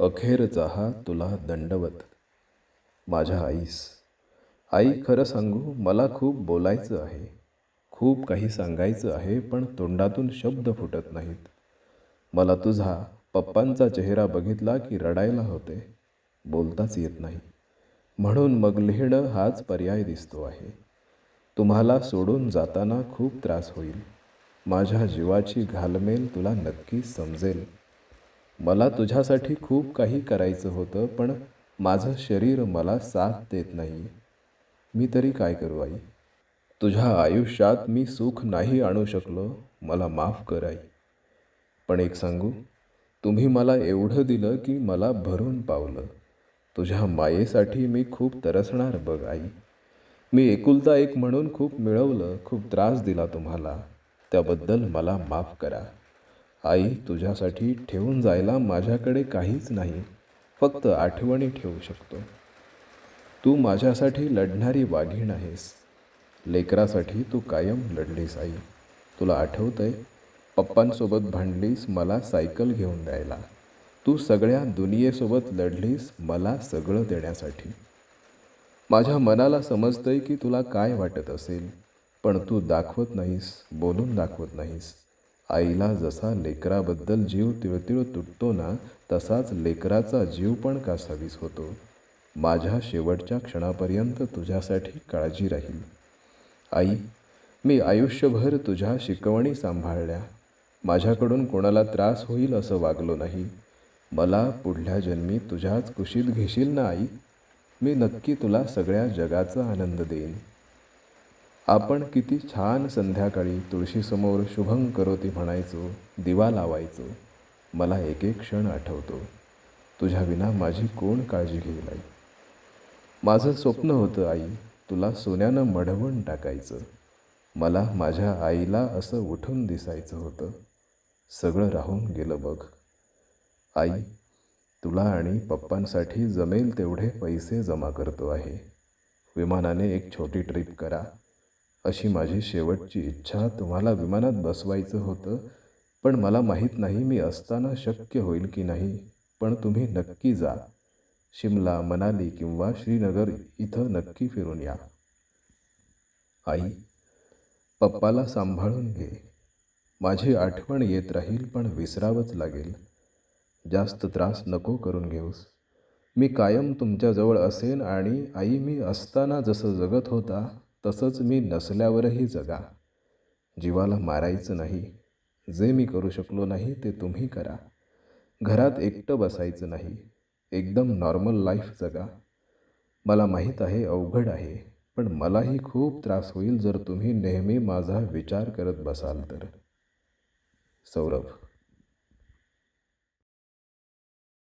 अखेरचा हा तुला दंडवत. माझ्या आईस. आई खरं सांगू मला खूप बोलायचं आहे. खूप काही सांगायचं आहे पण तोंडातून शब्द फुटत नाहीत. मला तुझा पप्पांचा चेहरा बघितला की रडायला होते. बोलताच येत नाही. म्हणून मग लिहिणं हाच पर्याय दिसतो आहे. तुम्हाला सोडून जाताना खूप त्रास होईल. माझ्या जीवाची घालमेल तुला नक्की समजेल. मला तुझ्यासाठी खूप काही करायचं होतं पण माझं शरीर मला साथ देत नाही. मी तरी काय करू आई? तुझ्या आयुष्यात मी सुख नाही आणू शकलो. मला माफ कर आई. पण एक सांगू? तुम्ही मला एवढं दिलं की मला भरून पावलं. तुझ्या मायेसाठी मी खूप तरसणार बघ आई. मी एकुलता एक म्हणून खूप मिळवलं खूप त्रास दिला तुम्हाला. त्याबद्दल मला माफ करा. आई तुझ्यासाठी ठेवून जायला माझ्याकडे काहीच नाही. फक्त आठवणी ठेवू शकतो. तू माझ्यासाठी लढणारी वाघीण आहेस. लेकरासाठी तू कायम लढलीस आई. तुला आठवतंय पप्पांसोबत भांडलीस मला सायकल घेऊन द्यायला. तू सगळ्या दुनियेसोबत लढलीस मला सगळं देण्यासाठी. माझ्या मनाला समजतंय की तुला काय वाटत असेल पण तू दाखवत नाहीस बोलून दाखवत नाहीस. आईला जसा लेकराबद्दल जीव तिळतिळ तुटतो ना तसाच लेकराचा जीव पण कासावीस होतो. माझ्या शेवटच्या क्षणापर्यंत तुझ्यासाठी काळजी राहील. आई मी आयुष्यभर तुझ्या शिकवणी सांभाळल्या. माझ्याकडून कोणाला त्रास होईल असं वागलो नाही. मला पुढल्या जन्मी तुझ्याच कुशीत घेशील ना आई? मी नक्की तुला सगळ्या जगाचा आनंद देईन. आपण किती छान संध्याकाळी तुळशीसमोर शुभं करोती म्हणायचो दिवा लावायचो मला एक एक क्षण आठवतो. तुझ्या विना माझी कोण काळजी घेईल आई? माझं स्वप्न होतं आई तुला सोन्यानं मढवून टाकायचं. मला माझ्या आईला असं उठून दिसायचं होतं. सगळं राहून गेलं बघ. आई तुला आणि पप्पांसाठी जमेल तेवढे पैसे जमा करतो आहे. विमानाने एक छोटी ट्रिप करा. अशी माझी शेवटची इच्छा तुम्हाला विमानात बसवायचं होतं पण मला माहीत नाही मी असताना शक्य होईल की नाही पण तुम्ही नक्की जा. शिमला मनाली किंवा श्रीनगर इथं नक्की फिरून या. आई पप्पाला सांभाळून घे. माझी आठवण येत राहील पण विसरावंच लागेल. जास्त त्रास नको करून घेऊस. मी कायम तुमच्याजवळ असेन आणि आई मी असताना जसं जगत होता तसंच मी नसल्यावरही जगा. जीवाला मारायचं नाही. जे मी करू शकलो नाही ते तुम्ही करा. घरात एकटं बसायचं नाही. एकदम नॉर्मल लाईफ जगा. मला माहीत आहे अवघड आहे पण मलाही खूप त्रास होईल जर तुम्ही नेहमी माझा विचार करत बसाल तर. सौरभ